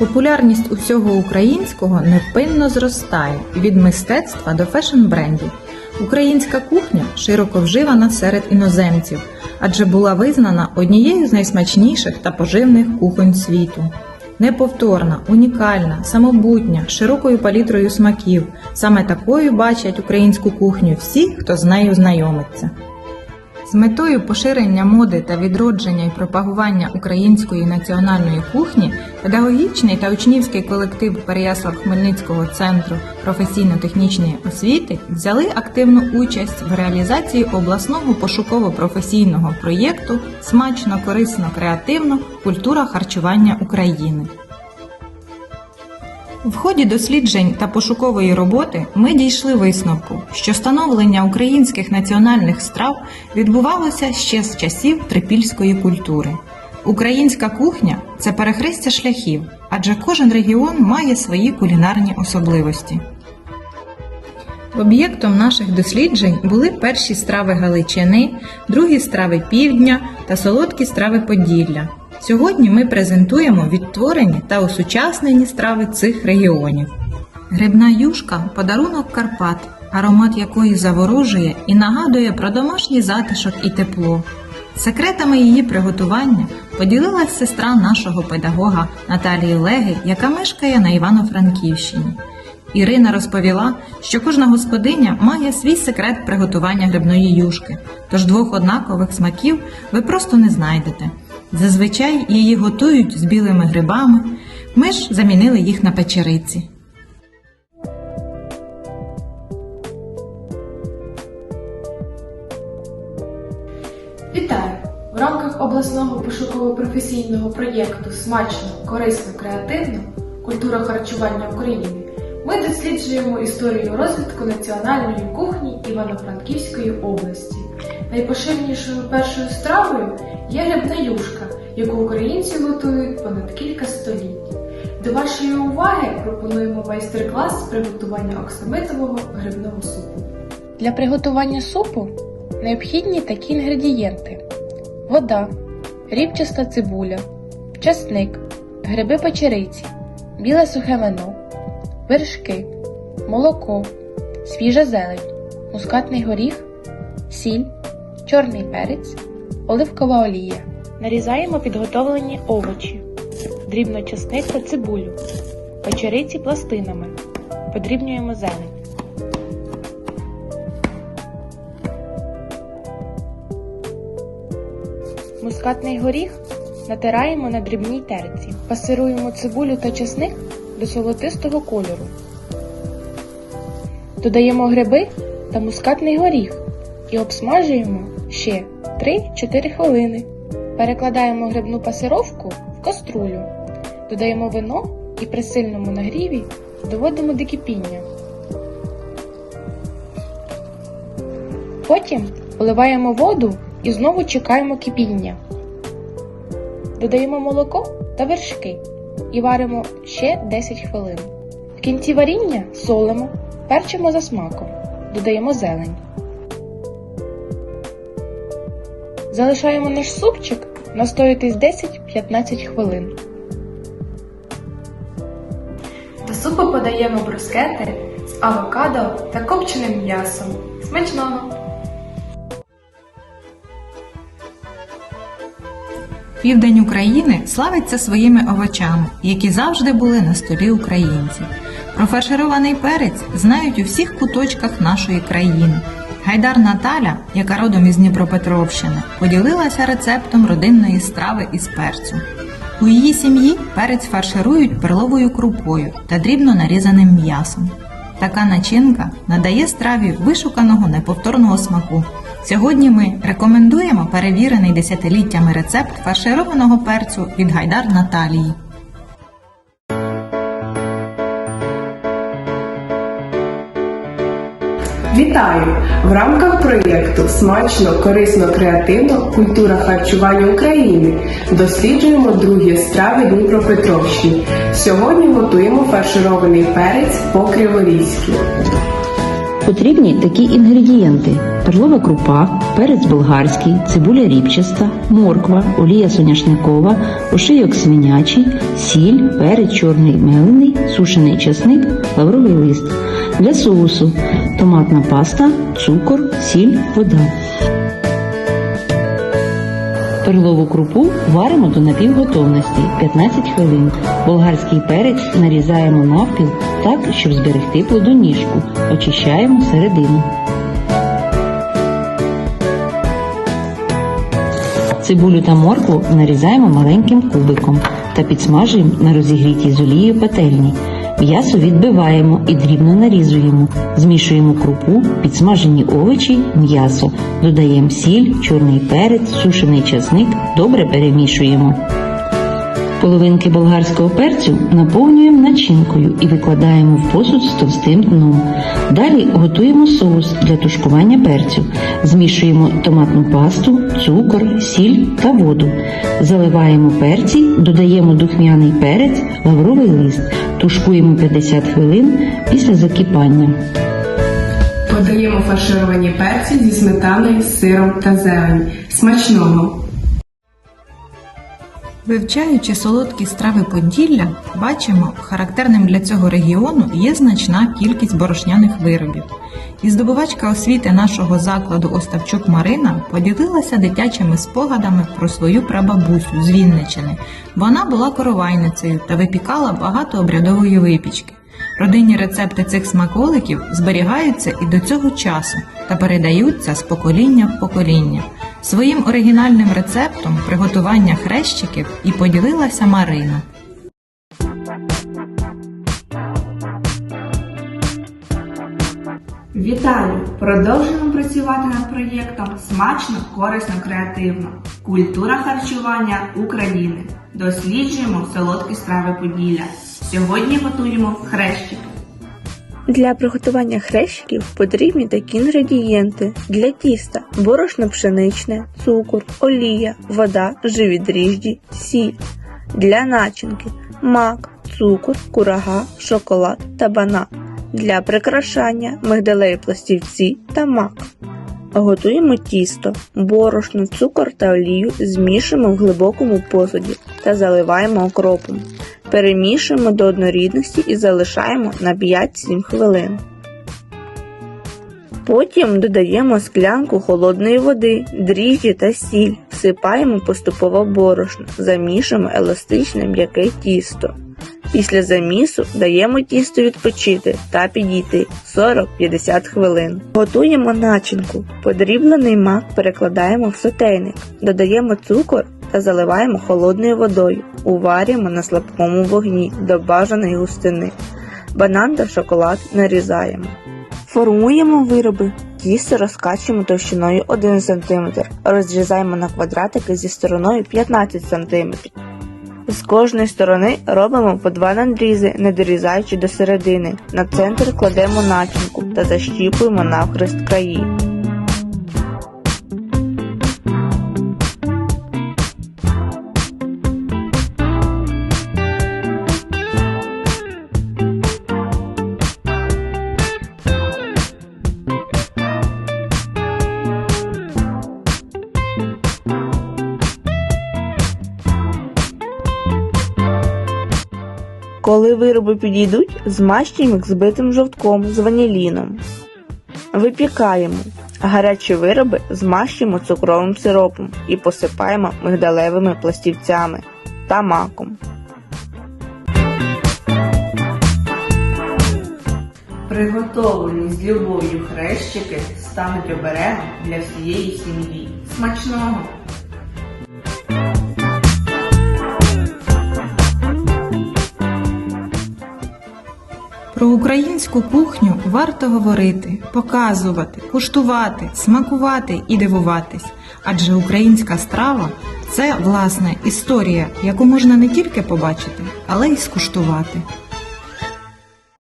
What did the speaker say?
Популярність усього українського невпинно зростає від мистецтва до фешн-брендів. Українська кухня широко вживана серед іноземців, адже була визнана однією з найсмачніших та поживних кухонь світу. Неповторна, унікальна, самобутня, широкою палітрою смаків. Саме такою бачать українську кухню всі, хто з нею знайомиться. З метою поширення моди та відродження і пропагування української національної кухні педагогічний та учнівський колектив Переяслав-Хмельницького центру професійно-технічної освіти взяли активну участь в реалізації обласного пошуково-професійного проєкту Смачно, корисно, креативно культура харчування України. В ході досліджень та пошукової роботи ми дійшли висновку, що становлення українських національних страв відбувалося ще з часів трипільської культури. Українська кухня це перехрестя шляхів, адже кожен регіон має свої кулінарні особливості. Об'єктом наших досліджень були перші страви Галичини, другі страви Півдня та солодкі страви Поділля. Сьогодні ми презентуємо відтворені та осучаснені страви цих регіонів. Грибна юшка подарунок Карпат, аромат якої заворожує і нагадує про домашній затишок і тепло. Секретами її приготування поділилась сестра нашого педагога Наталії Леги, яка мешкає на Івано-Франківщині. Ірина розповіла, що кожна господиня має свій секрет приготування грибної юшки, тож двох однакових смаків ви просто не знайдете. Зазвичай її готують з білими грибами, ми ж замінили їх на печериці. Вітаю! В рамках обласного пошуково-професійного проєкту Смачно, корисно, креативно культура харчування України ми досліджуємо історію розвитку національної кухні Івано-Франківської області. Найпоширенішою першою стравою є грибна юшка, яку українці готують понад кілька століть. До вашої уваги пропонуємо майстер-клас з приготування оксамитового грибного супу. Для приготування супу необхідні такі інгредієнти: вода, рібчаста цибуля, часник, гриби печериці, біле сухе вино, вершки, молоко, свіжа зелень, мускатний горіх, сіль, чорний перець, оливкова олія. Нарізаємо підготовлені овочі, дрібно часник та цибулю, печериці пластинами, подрібнюємо зелень. Мускатний горіх натираємо на дрібній терці. Пасируємо цибулю та чесник до золотистого кольору. Додаємо гриби та мускатний горіх і обсмажуємо ще 3-4 хвилини. Перекладаємо грибну пасировку в каструлю. Додаємо вино і при сильному нагріві доводимо до кипіння. Потім поливаємо воду і знову чекаємо кипіння. Додаємо молоко та вершки і варимо ще 10 хвилин. В кінці варіння солимо, перчимо за смаком, додаємо зелень. Залишаємо наш супчик настоятись 10-15 хвилин. До супу подаємо брускети з авокадо та копченим м'ясом. Смачного! Південь України славиться своїми овочами, які завжди були на столі українців. Про фарширований перець знають у всіх куточках нашої країни. Гайдар Наталя, яка родом із Дніпропетровщини, поділилася рецептом родинної страви із перцю. У її сім'ї перець фарширують перловою крупою та дрібно нарізаним м'ясом. Така начинка надає страві вишуканого неповторного смаку. Сьогодні ми рекомендуємо перевірений десятиліттями рецепт фаршированого перцю від Гайдар Наталії. Вітаю! В рамках проєкту Смачно, корисно, креативно культура харчування України досліджуємо другі страви Дніпропетровщини. Сьогодні готуємо фарширований перець по-криворізьки. Потрібні такі інгредієнти: перлова крупа, перець болгарський, цибуля ріпчаста, морква, олія соняшникова, ошийок свинячий, сіль, перець чорний мелений, сушений часник, лавровий лист. Для соусу томатна паста, цукор, сіль, вода. Перлову крупу варимо до напівготовності 15 хвилин. Болгарський перець нарізаємо навпіл так, щоб зберегти плодоніжку. Очищаємо середину. Цибулю та моркву нарізаємо маленьким кубиком та підсмажуємо на розігрітій з олією пательні. М'ясо відбиваємо і дрібно нарізуємо. Змішуємо крупу, підсмажені овочі, м'ясо. Додаємо сіль, чорний перець, сушений часник. Добре перемішуємо. Половинки болгарського перцю наповнюємо начинкою і викладаємо в посуд з товстим дном. Далі готуємо соус для тушкування перцю. Змішуємо томатну пасту, цукор, сіль та воду. Заливаємо перці, додаємо духмяний перець, лавровий лист. Тушкуємо 50 хвилин після закипання. Подаємо фаршировані перці зі сметаною, сиром та зелень. Смачного! Вивчаючи солодкі страви Поділля, бачимо, характерним для цього регіону є значна кількість борошняних виробів. І здобувачка освіти нашого закладу Остапчук Марина поділилася дитячими спогадами про свою прабабусю з Вінничини. Вона була коровайницею та випікала багато обрядової випічки. Родинні рецепти цих смаколиків зберігаються і до цього часу та передаються з покоління в покоління. Своїм оригінальним рецептом приготування хрещиків і поділилася Марина. Вітаю! Продовжуємо працювати над проєктом Смачно, корисно, креативно. Культура харчування України. Досліджуємо солодкі страви Поділля. Сьогодні готуємо хрещики. Для приготування хрещиків потрібні такі інгредієнти для тіста: борошно пшеничне, цукор, олія, вода, живі дріжджі, сіль. Для начинки мак, цукор, курага, шоколад та банан. Для прикрашання мигдалеві пластівці та мак. Готуємо тісто, борошно, цукор та олію змішуємо в глибокому посуді та заливаємо окропом. Перемішуємо до однорідності і залишаємо на 5-7 хвилин. Потім додаємо склянку холодної води, дріжджі та сіль, всипаємо поступово борошно, замішуємо еластичне м'яке тісто. Після замісу даємо тісто відпочити та підійти 40-50 хвилин. Готуємо начинку. Подріблений мак перекладаємо в сотейник, додаємо цукор та заливаємо холодною водою. Уварюємо на слабкому вогні до бажаної густини. Банан та шоколад нарізаємо. Формуємо вироби. Тісто розкачуємо товщиною 1 см. Розрізаємо на квадратики зі стороною 15 см. З кожної сторони робимо по два надрізи, не дорізаючи до середини. На центр кладемо начинку та защіпуємо навхрест краї. Коли вироби підійдуть, змащуємо їх збитим жовтком з ваніліном. Випікаємо. Гарячі вироби змащуємо цукровим сиропом і посипаємо мигдалевими пластівцями та маком. Приготовлені з любов'ю хрещики стануть оберегом для всієї сім'ї. Смачного! Про українську кухню варто говорити, показувати, куштувати, смакувати і дивуватись. Адже українська страва це власне історія, яку можна не тільки побачити, але й скуштувати.